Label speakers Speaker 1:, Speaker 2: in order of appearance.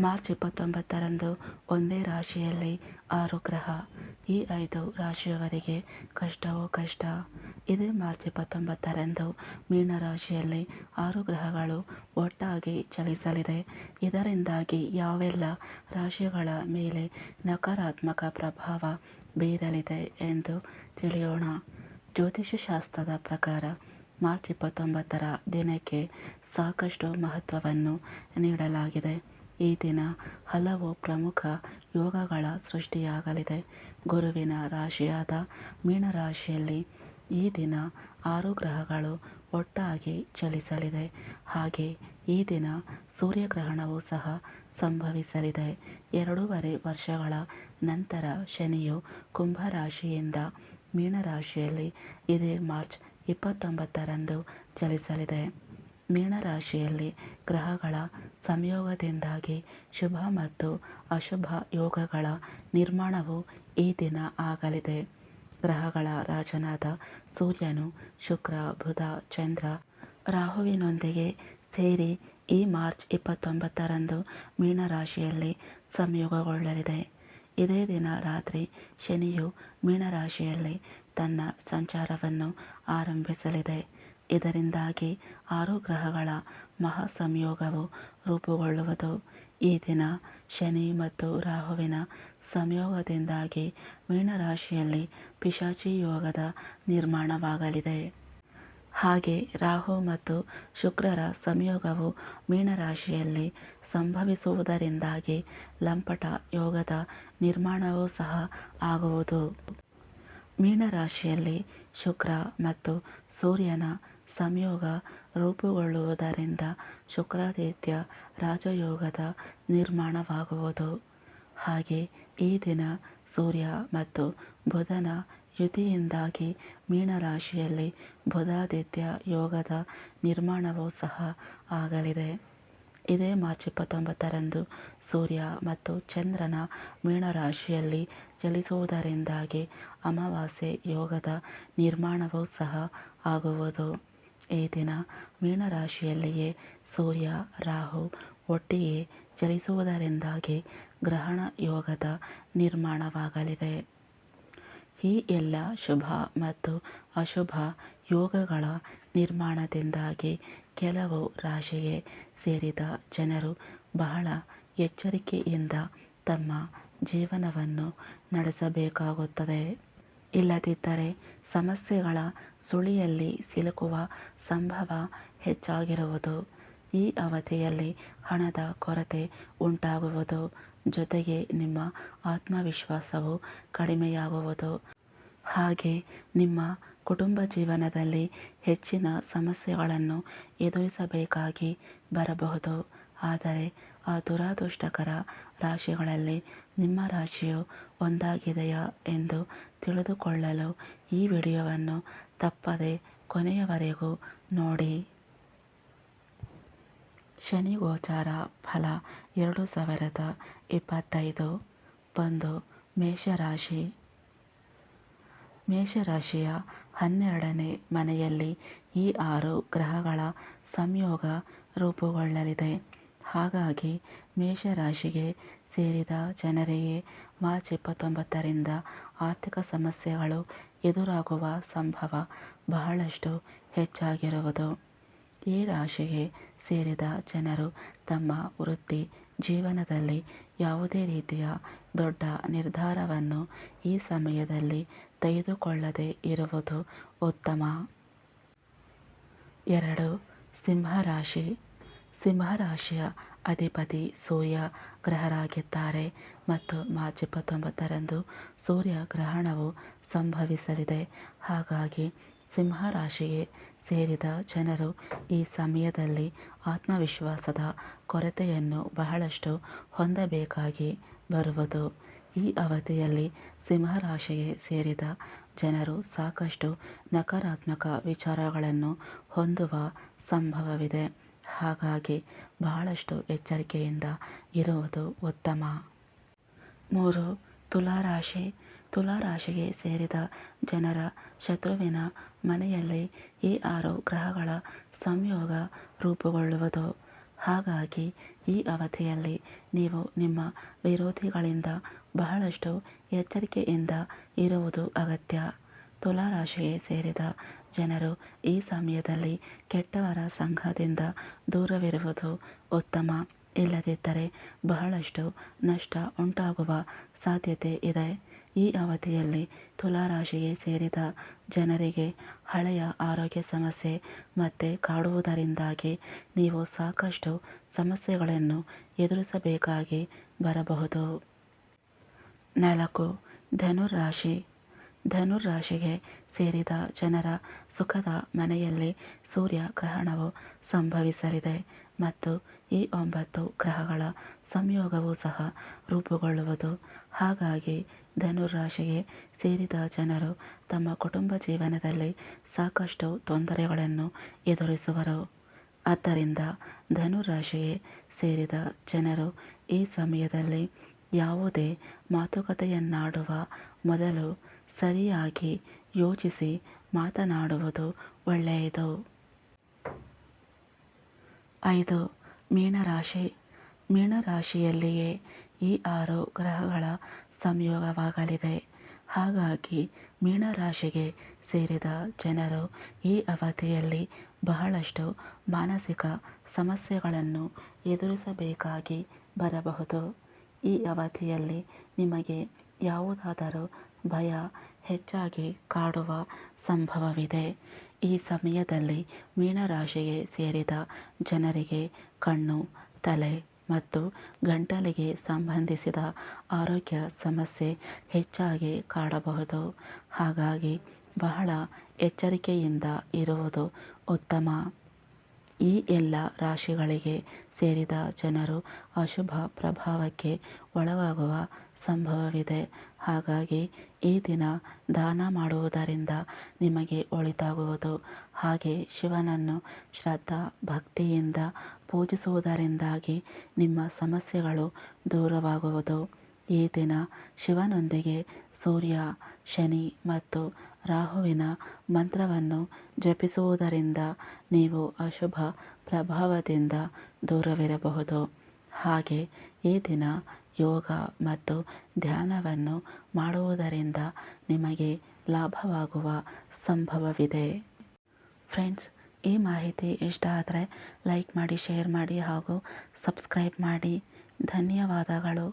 Speaker 1: March ಇಪ್ಪತ್ತೊಂಬತ್ತರಂದು ಒಂದೇ ರಾಶಿಯಲ್ಲಿ ಆರು ಗ್ರಹ. ಈ ಐದು ರಾಶಿಯವರಿಗೆ ಕಷ್ಟವೋ ಕಷ್ಟ. ಇದೇ ಮಾರ್ಚ್ ಇಪ್ಪತ್ತೊಂಬತ್ತರಂದು ಮೀನರಾಶಿಯಲ್ಲಿ ಆರು ಗ್ರಹಗಳು ಒಟ್ಟಾಗಿ ಚಲಿಸಲಿದೆ. ಇದರಿಂದಾಗಿ ಯಾವೆಲ್ಲ ರಾಶಿಗಳ ಮೇಲೆ ನಕಾರಾತ್ಮಕ ಪ್ರಭಾವ ಬೀರಲಿದೆ ಎಂದು ತಿಳಿಯೋಣ. ಜ್ಯೋತಿಷ್ಯಶಾಸ್ತ್ರದ ಪ್ರಕಾರ ಮಾರ್ಚ್ ಇಪ್ಪತ್ತೊಂಬತ್ತರ ದಿನಕ್ಕೆ ಸಾಕಷ್ಟು ಮಹತ್ವವನ್ನು ನೀಡಲಾಗಿದೆ. ಈ ದಿನ ಹಲವು ಪ್ರಮುಖ ಯೋಗಗಳ ಸೃಷ್ಟಿಯಾಗಲಿದೆ. ಗುರುವಿನ ರಾಶಿಯಾದ ಮೀನರಾಶಿಯಲ್ಲಿ ಈ ದಿನ ಆರು ಗ್ರಹಗಳು ಒಟ್ಟಾಗಿ ಚಲಿಸಲಿದೆ. ಹಾಗೆ ಈ ದಿನ ಸೂರ್ಯಗ್ರಹಣವೂ ಸಹ ಸಂಭವಿಸಲಿದೆ. ಎರಡೂವರೆ ವರ್ಷಗಳ ನಂತರ ಶನಿಯು ಕುಂಭರಾಶಿಯಿಂದ ಮೀನರಾಶಿಯಲ್ಲಿ ಇದೇ ಮಾರ್ಚ್ ಇಪ್ಪತ್ತೊಂಬತ್ತರಂದು ಚಲಿಸಲಿದೆ. ಮೀನರಾಶಿಯಲ್ಲಿ ಗ್ರಹಗಳ ಸಂಯೋಗದಿಂದಾಗಿ ಶುಭ ಮತ್ತು ಅಶುಭ ಯೋಗಗಳ ನಿರ್ಮಾಣವು ಈ ದಿನ ಆಗಲಿದೆ. ಗ್ರಹಗಳ ರಾಜನಾದ ಸೂರ್ಯನು ಶುಕ್ರ, ಬುಧ, ಚಂದ್ರ, ರಾಹುವಿನೊಂದಿಗೆ ಸೇರಿ ಈ ಮಾರ್ಚ್ ಇಪ್ಪತ್ತೊಂಬತ್ತರಂದು ಮೀನರಾಶಿಯಲ್ಲಿ ಸಂಯೋಗಗೊಳ್ಳಲಿದೆ. ಇದೇ ದಿನ ರಾತ್ರಿ ಶನಿಯು ಮೀನರಾಶಿಯಲ್ಲಿ ತನ್ನ ಸಂಚಾರವನ್ನು ಆರಂಭಿಸಲಿದೆ. ಇದರಿಂದಾಗಿ ಆರು ಗ್ರಹಗಳ ಮಹಾ ಸಂಯೋಗವು ರೂಪುಗೊಳ್ಳುವುದು. ಈ ದಿನ ಶನಿ ಮತ್ತು ರಾಹುವಿನ ಸಂಯೋಗದಿಂದಾಗಿ ಮೀನರಾಶಿಯಲ್ಲಿ ಪಿಶಾಚಿ ಯೋಗದ ನಿರ್ಮಾಣವಾಗಲಿದೆ. ಹಾಗೆ ರಾಹು ಮತ್ತು ಶುಕ್ರರ ಸಂಯೋಗವು ಮೀನರಾಶಿಯಲ್ಲಿ ಸಂಭವಿಸುವುದರಿಂದಾಗಿ ಲಂಪಟ ಯೋಗದ ನಿರ್ಮಾಣವೂ ಸಹ ಆಗುವುದು. ಮೀನರಾಶಿಯಲ್ಲಿ ಶುಕ್ರ ಮತ್ತು ಸೂರ್ಯನ ಸಂಯೋಗ ರೂಪುಗೊಳ್ಳುವುದರಿಂದ ಶುಕ್ರಾದಿತ್ಯ ರಾಜಯೋಗದ ನಿರ್ಮಾಣವಾಗುವುದು. ಹಾಗೆ ಈ ದಿನ ಸೂರ್ಯ ಮತ್ತು ಬುಧನ ಯುತಿಯಿಂದಾಗಿ ಮೀನರಾಶಿಯಲ್ಲಿ ಬುಧಾದಿತ್ಯ ಯೋಗದ ನಿರ್ಮಾಣವೂ ಸಹ ಆಗಲಿದೆ. ಇದೇ ಮಾರ್ಚ್ ಇಪ್ಪತ್ತೊಂಬತ್ತರಂದು ಸೂರ್ಯ ಮತ್ತು ಚಂದ್ರನ ಮೀನರಾಶಿಯಲ್ಲಿ ಚಲಿಸುವುದರಿಂದಾಗಿ ಅಮಾವಾಸ್ಯೆ ಯೋಗದ ನಿರ್ಮಾಣವೂ ಸಹ ಆಗುವುದು. ಈ ದಿನ ಮೀನರಾಶಿಯಲ್ಲಿಯೇ ಸೂರ್ಯ, ರಾಹು ಒಟ್ಟಿಗೆ ಚಲಿಸುವುದರಿಂದಾಗಿ ಗ್ರಹಣ ಯೋಗದ ನಿರ್ಮಾಣವಾಗಲಿದೆ. ಈ ಎಲ್ಲ ಶುಭ ಮತ್ತು ಅಶುಭ ಯೋಗಗಳ ನಿರ್ಮಾಣದಿಂದಾಗಿ ಕೆಲವು ರಾಶಿಗೆ ಸೇರಿದ ಜನರು ಬಹಳ ಎಚ್ಚರಿಕೆಯಿಂದ ತಮ್ಮ ಜೀವನವನ್ನು ನಡೆಸಬೇಕಾಗುತ್ತದೆ. ಇಲ್ಲದಿದ್ದರೆ ಸಮಸ್ಯೆಗಳ ಸುಳಿಯಲ್ಲಿ ಸಿಲುಕುವ ಸಂಭವ ಹೆಚ್ಚಾಗಿರುವುದು. ಈ ಅವಧಿಯಲ್ಲಿ ಹಣದ ಕೊರತೆ ಉಂಟಾಗುವುದು. ಜೊತೆಗೆ ನಿಮ್ಮ ಆತ್ಮವಿಶ್ವಾಸವು ಕಡಿಮೆಯಾಗುವುದು. ಹಾಗೆ ನಿಮ್ಮ ಕುಟುಂಬ ಜೀವನದಲ್ಲಿ ಹೆಚ್ಚಿನ ಸಮಸ್ಯೆಗಳನ್ನು ಎದುರಿಸಬೇಕಾಗಿ ಬರಬಹುದು. ಆದರೆ ಆ ದುರದೃಷ್ಟಕರ ರಾಶಿಗಳಲ್ಲಿ ನಿಮ್ಮ ರಾಶಿಯು ಒಂದಾಗಿದೆಯಾ ಎಂದು ತಿಳಿದುಕೊಳ್ಳಲು ಈ ವಿಡಿಯೋವನ್ನು ತಪ್ಪದೆ ಕೊನೆಯವರೆಗೂ ನೋಡಿ. ಶನಿ ಗೋಚಾರ ಫಲ ಎರಡು ಸಾವಿರದ ಇಪ್ಪತ್ತೈದು. ಒಂದು ಮೇಷರಾಶಿ. ಮೇಷರಾಶಿಯ ಹನ್ನೆರಡನೇ ಮನೆಯಲ್ಲಿ ಈ ಆರು ಗ್ರಹಗಳ ಸಂಯೋಗ ರೂಪುಗೊಳ್ಳಲಿದೆ. ಹಾಗಾಗಿ ಮೇಷರಾಶಿಗೆ ಸೇರಿದ ಜನರಿಗೆ ಮಾರ್ಚ್ ಇಪ್ಪತ್ತೊಂಬತ್ತರಿಂದ ಆರ್ಥಿಕ ಸಮಸ್ಯೆಗಳು ಎದುರಾಗುವ ಸಂಭವ ಬಹಳಷ್ಟು ಹೆಚ್ಚಾಗಿರುವುದು. ಈ ರಾಶಿಗೆ ಸೇರಿದ ಜನರು ತಮ್ಮ ವೃತ್ತಿ ಜೀವನದಲ್ಲಿ ಯಾವುದೇ ರೀತಿಯ ದೊಡ್ಡ ನಿರ್ಧಾರವನ್ನು ಈ ಸಮಯದಲ್ಲಿ ತೆಗೆದುಕೊಳ್ಳದೆ ಇರುವುದು ಉತ್ತಮ. ಎರಡು, ಸಿಂಹರಾಶಿ ಸಿಂಹರಾಶಿಯ ಅಧಿಪತಿ ಸೂರ್ಯ ಗ್ರಹರಾಗಿದ್ದಾರೆ ಮತ್ತು ಮಾರ್ಚ್ ಇಪ್ಪತ್ತೊಂಬತ್ತರಂದು ಸೂರ್ಯ ಗ್ರಹಣವು ಸಂಭವಿಸಲಿದೆ. ಹಾಗಾಗಿ ಸಿಂಹರಾಶಿಗೆ ಸೇರಿದ ಜನರು ಈ ಸಮಯದಲ್ಲಿ ಆತ್ಮವಿಶ್ವಾಸದ ಕೊರತೆಯನ್ನು ಬಹಳಷ್ಟು ಹೊಂದಬೇಕಾಗಿ ಬರುವುದು. ಈ ಅವಧಿಯಲ್ಲಿ ಸಿಂಹರಾಶಿಗೆ ಸೇರಿದ ಜನರು ಸಾಕಷ್ಟು ನಕಾರಾತ್ಮಕ ವಿಚಾರಗಳನ್ನು ಹೊಂದುವ ಸಂಭವವಿದೆ. ಹಾಗಾಗಿ ಬಹಳಷ್ಟು ಎಚ್ಚರಿಕೆಯಿಂದ ಇರುವುದು ಉತ್ತಮ. ಮೂರು, ತುಲಾರಾಶಿ. ತುಲಾರಾಶಿಗೆ ಸೇರಿದ ಜನರ ಶತ್ರುವಿನ ಮನೆಯಲ್ಲಿ ಈ ಆರು ಗ್ರಹಗಳ ಸಂಯೋಗ ರೂಪುಗೊಳ್ಳುವುದು. ಹಾಗಾಗಿ ಈ ಅವಧಿಯಲ್ಲಿ ನೀವು ನಿಮ್ಮ ವಿರೋಧಿಗಳಿಂದ ಬಹಳಷ್ಟು ಎಚ್ಚರಿಕೆಯಿಂದ ಇರುವುದು ಅಗತ್ಯ. ತುಲಾರಾಶಿಗೆ ಸೇರಿದ ಜನರು ಈ ಸಮಯದಲ್ಲಿ ಕೆಟ್ಟವರ ಸಂಘದಿಂದ ದೂರವಿರುವುದು ಉತ್ತಮ. ಇಲ್ಲದಿದ್ದರೆ ಬಹಳಷ್ಟು ನಷ್ಟ ಉಂಟಾಗುವ ಸಾಧ್ಯತೆ ಇದೆ. ಈ ಅವಧಿಯಲ್ಲಿ ತುಲಾ ರಾಶಿಗೆ ಸೇರಿದ ಜನರಿಗೆ ಹಳೆಯ ಆರೋಗ್ಯ ಸಮಸ್ಯೆ ಮತ್ತೆ ಕಾಡುವುದರಿಂದಾಗಿ ನೀವು ಸಾಕಷ್ಟು ಸಮಸ್ಯೆಗಳನ್ನು ಎದುರಿಸಬೇಕಾಗಿ ಬರಬಹುದು. ನಾಲ್ಕು, ಧನುರಾಶಿ. ಧನುರಾಶಿಗೆ ಸೇರಿದ ಜನರ ಸುಖದ ಮನೆಯಲ್ಲಿ ಸೂರ್ಯ ಗ್ರಹಣವು ಸಂಭವಿಸಲಿದೆ ಮತ್ತು ಈ ಒಂಬತ್ತು ಗ್ರಹಗಳ ಸಂಯೋಗವೂ ಸಹ ರೂಪುಗೊಳ್ಳುವುದು. ಹಾಗಾಗಿ ಧನುರಾಶಿಗೆ ಸೇರಿದ ಜನರು ತಮ್ಮ ಕುಟುಂಬ ಜೀವನದಲ್ಲಿ ಸಾಕಷ್ಟು ತೊಂದರೆಗಳನ್ನು ಎದುರಿಸುವರು. ಆದ್ದರಿಂದ ಧನುರಾಶಿಗೆ ಸೇರಿದ ಜನರು ಈ ಸಮಯದಲ್ಲಿ ಯಾವುದೇ ಮಾತುಕತೆಯನ್ನಾಡುವ ಮೊದಲು ಸರಿಯಾಗಿ ಯೋಚಿಸಿ ಮಾತನಾಡುವುದು ಒಳ್ಳೆಯದು. ಐದು, ಮೀನರಾಶಿ. ಮೀನರಾಶಿಯಲ್ಲಿಯೇ ಈ ಆರು ಗ್ರಹಗಳ ಸಂಯೋಗವಾಗಲಿದೆ. ಹಾಗಾಗಿ ಮೀನರಾಶಿಗೆ ಸೇರಿದ ಜನರು ಈ ಅವಧಿಯಲ್ಲಿ ಬಹಳಷ್ಟು ಮಾನಸಿಕ ಸಮಸ್ಯೆಗಳನ್ನು ಎದುರಿಸಬೇಕಾಗಿ ಬರಬಹುದು. ಈ ಅವಧಿಯಲ್ಲಿ ನಿಮಗೆ ಯಾವುದಾದರೂ ಭಯ ಹೆಚ್ಚಾಗಿ ಕಾಡುವ ಸಂಭವವಿದೆ. ಈ ಸಮಯದಲ್ಲಿ ಮೀನರಾಶಿಗೆ ಸೇರಿದ ಜನರಿಗೆ ಕಣ್ಣು, ತಲೆ ಮತ್ತು ಗಂಟಲಿಗೆ ಸಂಬಂಧಿಸಿದ ಆರೋಗ್ಯ ಸಮಸ್ಯೆ ಹೆಚ್ಚಾಗಿ ಕಾಡಬಹುದು. ಹಾಗಾಗಿ ಬಹಳ ಎಚ್ಚರಿಕೆಯಿಂದ ಇರುವುದು ಉತ್ತಮ. ಈ ಎಲ್ಲ ರಾಶಿಗಳಿಗೆ ಸೇರಿದ ಜನರು ಅಶುಭ ಪ್ರಭಾವಕ್ಕೆ ಒಳಗಾಗುವ ಸಂಭವವಿದೆ. ಹಾಗಾಗಿ ಈ ದಿನ ದಾನ ಮಾಡುವುದರಿಂದ ನಿಮಗೆ ಒಳಿತಾಗುವುದು. ಹಾಗೆ ಶಿವನನ್ನು ಶ್ರದ್ಧಾ ಭಕ್ತಿಯಿಂದ ಪೂಜಿಸುವುದರಿಂದಾಗಿ ನಿಮ್ಮ ಸಮಸ್ಯೆಗಳು ದೂರವಾಗುವುದು. ಈ ದಿನ ಶಿವನೊಂದಿಗೆ ಸೂರ್ಯ, ಶನಿ ಮತ್ತು ರಾಹುವಿನ ಮಂತ್ರವನ್ನು ಜಪಿಸುವುದರಿಂದ ನೀವು ಅಶುಭ ಪ್ರಭಾವದಿಂದ ದೂರವಿರಬಹುದು. ಹಾಗೆ ಈ ದಿನ ಯೋಗ ಮತ್ತು ಧ್ಯಾನವನ್ನು ಮಾಡುವುದರಿಂದ ನಿಮಗೆ ಲಾಭವಾಗುವ ಸಂಭವವಿದೆ. ಫ್ರೆಂಡ್ಸ್, ಈ ಮಾಹಿತಿ ಇಷ್ಟ ಆದರೆ ಲೈಕ್ ಮಾಡಿ, ಶೇರ್ ಮಾಡಿ ಹಾಗೂ ಸಬ್ಸ್ಕ್ರೈಬ್ ಮಾಡಿ. ಧನ್ಯವಾದಗಳು.